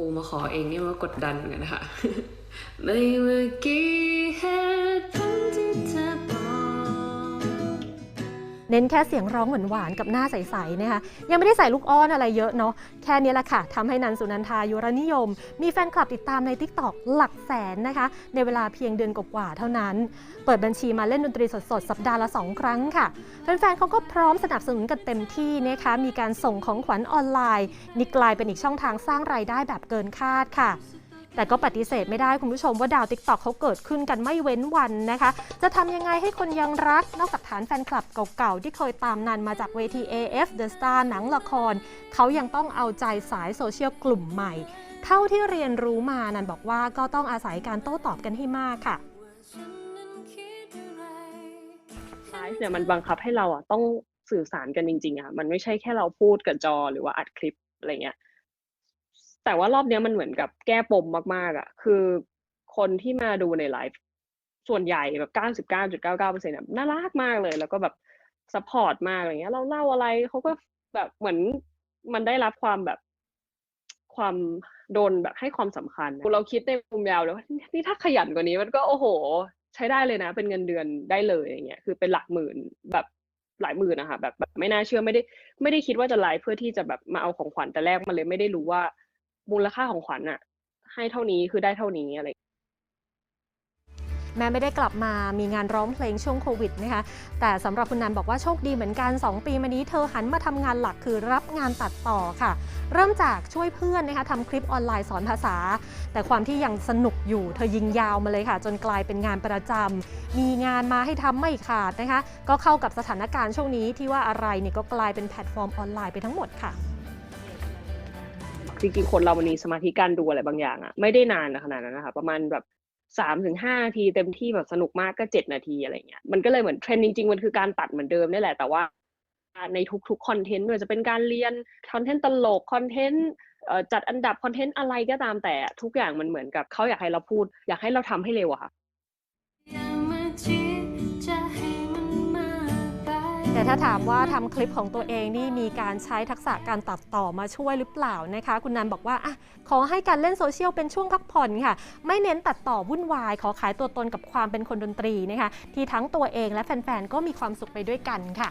ครูมาขอเองนี่มันก็กดดันเหมือนกันค่ะ ในเมื่อกี้ เน้นแค่เสียงร้องหวานๆกับหน้าใสๆนะคะยังไม่ได้ใส่ลูกอ้อนอะไรเยอะเนาะแค่นี้แหละค่ะทำให้นันสุนันทายุรนิยม มีแฟนคลับติดตามใน t ิ k t o k หลักแสนนะคะ ในเวลาเพียงเดือนกว่าๆเท่านั้น เปิดบัญชีมาเล่นดนตรีสดๆ สัปดาห์ละ 2 ครั้งค่ะ แฟนๆเขาก็พร้อมสนับสนุนกันเต็มที่นะคะมีการส่งของขวัญออนไลน์นี่กลายเป็นอีกช่องทางสร้างรายได้แบบเกินคาดค่ะ แต่ก็ปฏิเสธไม่ได้คุณผู้ชมว่าดาวติ๊กต็อกเขาเกิดขึ้นกันไม่เว้นวันนะคะ จะทำยังไงให้คนยังรัก นอกจากฐานแฟนคลับเก่าๆ ที่เคยตามนันมาจากเวที AF The Star หนังละคร เขายังต้องเอาใจสายโซเชียลกลุ่มใหม่ เท่าที่เรียนรู้มานันบอกว่าก็ต้องอาศัยการโต้ตอบกันให้มากค่ะไรไลฟ์เนี่ยมันบังคับให้เราอะต้องสื่อสารกันจริงๆอะมันไม่ใช่แค่เราพูดกับจอหรือว่าอัดคลิปอะไรเงี้ย แต่ว่ารอบเนี้ยมันเหมือนกับแก้ปมมากๆอะ คือคนที่มาดูในไลฟ์ส่วนใหญ่แบบเก้าสิบเก้าจุดเก้าเก้าเปอร์เซ็นต์น่ารักมากเลย แล้วก็แบบซัพพอร์ตมากอะไรเงี้ย เราเล่าอะไรเขาก็แบบเหมือนมันได้รับความแบบความโดนแบบให้ความสำคัญ เราคิดในมุมยาวเลยว่านี่ถ้าขยันกว่านี้มันก็โอ้โห ใช้ได้เลยนะ เป็นเงินเดือนได้เลยอย่างเงี้ยคือเป็นหลักหมื่นแบบหลายหมื่นนะคะแบบแบบไม่น่าเชื่อไม่ได้ ไม่ได้คิดว่าจะไลฟ์เพื่อที่จะแบบมาเอาของขวัญแต่แรกมันเลยไม่ได้รู้ว่า มูลค่าของขวัญอะให้เท่านี้คือได้เท่านี้อะไรแม้ไม่ได้กลับมามีงานร้องเพลงช่วงโควิดนะคะ แต่สำหรับคุณนันบอกว่าโชคดีเหมือนกัน 2 ปีมานี้เธอหันมาทำงานหลักคือรับงานตัดต่อค่ะ เริ่มจากช่วยเพื่อนนะคะทำคลิปออนไลน์สอนภาษา แต่ความที่ยังสนุกอยู่เธอยิงยาวมาเลยค่ะ จนกลายเป็นงานประจำมีงานมาให้ทำไม่ขาดนะคะ ก็เข้ากับสถานการณ์ช่วงนี้ที่ว่าอะไรเนี่ยก็กลายเป็นแพลตฟอร์มออนไลน์ไปทั้งหมดค่ะ จริงๆ คนเรามันมีสมาธิการดูอะไรบางอย่างอะไม่ได้นานขนาดนั้นนะคะประมาณแบบสามถึงห้านาทีเต็มที่แบบสนุกมากก็เจ็ดนาทีอะไรเงี้ยมันก็เลยเหมือนเทรนด์จริงๆมันคือการตัดเหมือนเดิมนี่แหละแต่ว่าในทุกๆคอนเทนต์ไม่ว่าจะเป็นการเรียนคอนเทนต์ตลกคอนเทนต์จัดอันดับคอนเทนต์อะไรก็ตามแต่ทุกอย่างมันเหมือนกับเขาอยากให้เราพูด อยากให้เราทำให้เร็วอะค่ะ แต่ถ้าถามว่าทำคลิปของตัวเองนี่มีการใช้ทักษะการตัดต่อมาช่วยหรือเปล่านะคะ คุณนันบอกว่าอะขอให้การเล่นโซเชียลเป็นช่วงพักผ่อนค่ะ ไม่เน้นตัดต่อวุ่นวาย ขอขายตัวตนกับความเป็นคนดนตรีนะคะ ที่ทั้งตัวเองและแฟนๆ ก็มีความสุขไปด้วยกันค่ะ